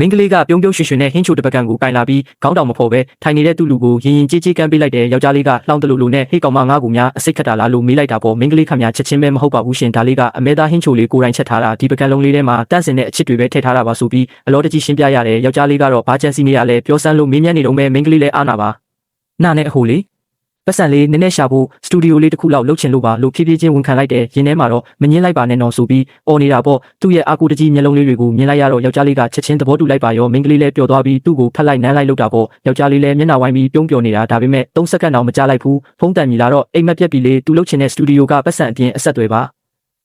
မင်းကလေးကပြုံးပြုံးရွှင်ရွှင်နဲ့ဟင်းချိုတပကံကိုကင်လာပြီးခေါင်းတောင်မဖော်ပဲထိုင်နေတဲ့သူ့လူကိုရင်ရင်ကြေးကြေးကမ်းပေးလိုက်တဲ့ယောက်ျားလေးကလှောင်းတလူလူနဲ့ဟေ့ကောင်မငါ့ကိုများအစိတ်ခတ်တာလားလို့မေးလိုက်တာပေါ့မင်းကလေးခမများချက်ချင်းပဲမဟုတ်ပါဘူးရှင်ဒါလေးကအမဲသားဟင်းချိုလေးကိုယ်တိုင်ချက်ထားတာဒီပကံလုံးလေးထဲမှာတန့်စင်တဲ့အချစ်တွေပဲထည့်ထားတာပါဆိုပြီးအလောတကြီးရှင်းပြရတယ်ယောက်ျားလေးကတော့ဘာချန်စီနေရလဲပြောစမ်းလို့မင်းမြတ်နေတော့မဲမင်းကလေးလည်းအားနာပါနာနဲ့အဟိုလေး ပတ်စံလေးနည်းနည်းရှာဖို့စတူဒီယိုလေးတစ်ခုလောက်လုပ်ချင်လို့ပါလို့ဖြည်းဖြည်းချင်းဝန်ခံလိုက်တယ်ရင်းထဲမှာတော့မငင်းလိုက်ပါနဲ့တော့ဆိုပြီးអော်နေတာပေါ့သူ့ရဲ့အာကူတကြီးမျက်လုံးလေးတွေကိုမြင်လိုက်ရတော့ယောက်ျားလေးကချက်ချင်းသဘောတူလိုက်ပါရောမင်းကလေးလည်းပျော်သွားပြီးသူ့ကိုဖက်လိုက်နမ်းလိုက်လို့တာပေါ့ယောက်ျားလေးလည်းမျက်နှာဝိုင်းပြီးပြုံးပျော်နေတာဒါပေမဲ့3စက္ကန့်တောင်မကြာလိုက်ဘူးဖုန်းတန်မြည်လာတော့အိမ်မက်ပြက်ပြီးလေသူလုပ်ချင်တဲ့စတူဒီယိုကပတ်စံအပြင်အဆက်အသွယ်ပါ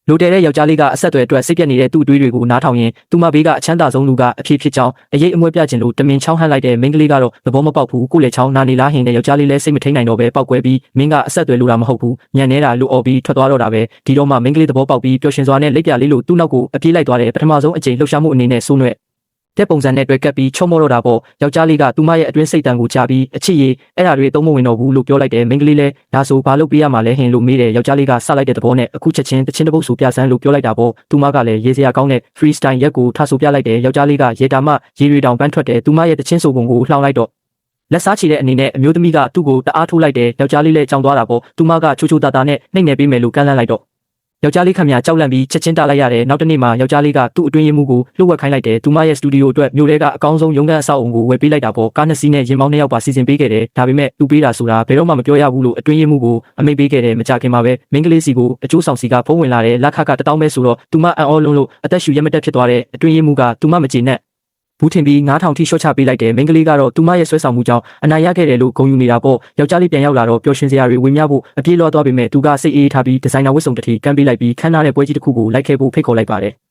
လိုတယ်တဲ့ယောက်ျားလေးကအဆက်အသွယ်အတွက်စိတ်ပြက်နေတဲ့သူ့အတွေးတွေကိုနားထောင်ရင်သူမဘေးကအချမ်းသာဆုံးလူကအဖြစ်ဖြစ်ကြောင်းအရေးအမွဲပြချင်လို့တမင်ချောင်းဟန့်လိုက်တဲ့မင်းကလေးကတော့သဘောမပေါက်ဘူးကိုလေချောင်းနာနေလားဟင်တဲ့ယောက်ျားလေးလည်းစိတ်မထိန်နိုင်တော့ပဲပောက်ကွဲပြီးမင်းကအဆက်အသွယ်လိုတာမဟုတ်ဘူးညံနေတာလို့អော်ပြီးထွက်သွားတော့တာပဲဒီတော့မှမင်းကလေးသဘောပေါက်ပြီးပျော်ရွှင်စွာနဲ့လက်ပြလေးလို့သူ့နောက်ကိုအပြေးလိုက်သွားတယ်ပထမဆုံးအကြိမ်လှုပ်ရှားမှုအနေနဲ့ဆိုးနွဲ့ တဲ့ပုံစံနဲ့တွေ့ကပ်ပြီးချုံမောတော့တာပေါ့ယောက်ျားလေးကသူမရဲ့အတွင်းစိတ်တန်ကိုကြားပြီးအချစ်ရည်အဲ့ဒါတွေသုံးမဝင်တော့ဘူးလို့ပြောလိုက်တယ်မင်းကလေးလည်းဒါဆိုဘာလုပ်ပေးရမှာလဲဟင်လို့မေးတယ်ယောက်ျားလေးကစလိုက်တဲ့သဘောနဲ့အခုချက်ချင်းတချင်းတစ်ပုတ်ဆိုပြဆန်းလို့ပြောလိုက်တာပေါ့သူမကလည်းရေးစရာကောင်းတဲ့ freestyle ရက်ကိုထဆိုပြလိုက်တယ်ယောက်ျားလေးကရေတာမရေရီတောင်ပန်းထွက်တယ်သူမရဲ့တချင်းဆိုပုံကိုလှောင်လိုက်တော့လက်စားချီတဲ့အနေနဲ့အမျိုးသမီးကသူ့ကိုတအားထိုးလိုက်တယ်ယောက်ျားလေးလည်းကြောင်သွားတာပေါ့သူမကချိုချိုတာတာနဲ့နှိမ့်နေပေးမယ်လို့ကမ်းလှမ်းလိုက်တော့ ယောက်ျားလေးခမညာကြောက်လန့်ပြီးချက်ချင်းတလိုက်ရတယ်နောက်တစ်နေ့မှာယောက်ျားလေးကသူ့အတွင်းရေးမှုကိုလှုပ်ဝက်ခိုင်းလိုက်တယ်သူမရဲ့စတူဒီယိုအတွက်မြို့ထဲကအကောင်းဆုံးရုံးခန်းအဆောက်အအုံကိုဝယ်ပေးလိုက်တာပေါ့ကားနှစ်စီးနဲ့ရင်မောင်းနှစ်ယောက်ပါစီစဉ်ပေးခဲ့တယ်ဒါပေမဲ့သူပေးတာဆိုတာဘယ်တော့မှမပြောရဘူးလို့အတွင်းရေးမှုကိုအမိန့်ပေးခဲ့တယ်မကြခင်မှာပဲမင်းကလေးစီကိုအကျိုးဆောင်စီကဖုံးဝင်လာတယ်လက်ခကတတောင်းပဲဆိုတော့သူမအံ့ဩလုံးလို့အသက်ရှူရမတက်ဖြစ်သွားတဲ့အတွင်းရေးမှုကသူမမကျေနပ် ဘူးထင်ပြီး9000ထိရှော့ချပေးလိုက်တယ်မင်းကလေးကတော့သူမရဲ့ဆွဲဆောင်မှုကြောင့်အနိုင်ရခဲ့တယ်လို့ဂုဏ်ယူနေတာပေါ့ယောက်ျားလေးပြန်ရောက်လာတော့ပျော်ရွှင်စရာတွေဝင်မြဖို့အပြေးလွှားသွားပေမဲ့သူကစိတ်အေးထားပြီးဒီဇိုင်နာဝတ်စုံတစ်ထည်ကမ်းပေးလိုက်ပြီးခန်းနာတဲ့ပွဲကြီးတစ်ခုကိုလိုက်ခဲ့ဖို့ဖိတ်ခေါ်လိုက်ပါတယ်